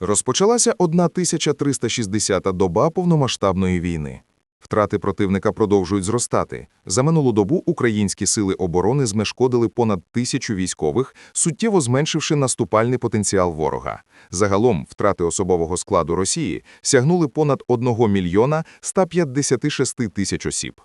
Розпочалася 1360-та доба повномасштабної війни. Втрати противника продовжують зростати. За минулу добу українські сили оборони змешкодили понад тисячу військових, суттєво зменшивши наступальний потенціал ворога. Загалом втрати особового складу Росії сягнули понад 1 мільйона 156 тисяч осіб.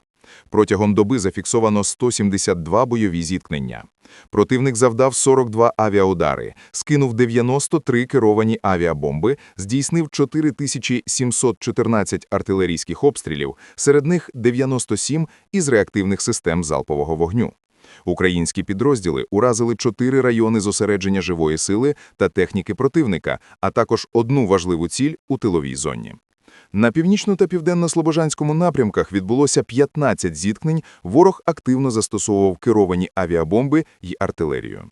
Протягом доби зафіксовано 172 бойові зіткнення. Противник завдав 42 авіаудари, скинув 93 керовані авіабомби, здійснив 4714 артилерійських обстрілів, серед них 97 із реактивних систем залпового вогню. Українські підрозділи уразили чотири райони зосередження живої сили та техніки противника, а також одну важливу ціль у тиловій зоні. На північно- та південно-слобожанському напрямках відбулося 15 зіткнень, ворог активно застосовував керовані авіабомби й артилерію.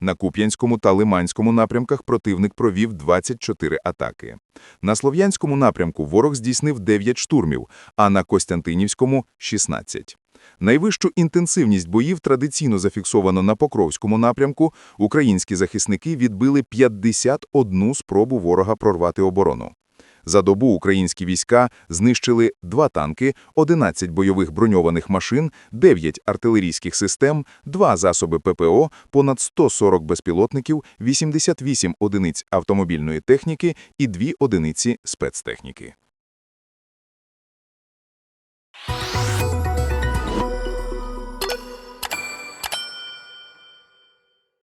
На Куп'янському та Лиманському напрямках противник провів 24 атаки. На Слов'янському напрямку ворог здійснив 9 штурмів, а на Костянтинівському – 16. Найвищу інтенсивність боїв традиційно зафіксовано на Покровському напрямку. Українські захисники відбили 51 спробу ворога прорвати оборону. За добу українські війська знищили 2 танки, 11 бойових броньованих машин, 9 артилерійських систем, 2 засоби ППО, понад 140 безпілотників, 88 одиниць автомобільної техніки і 2 одиниці спецтехніки.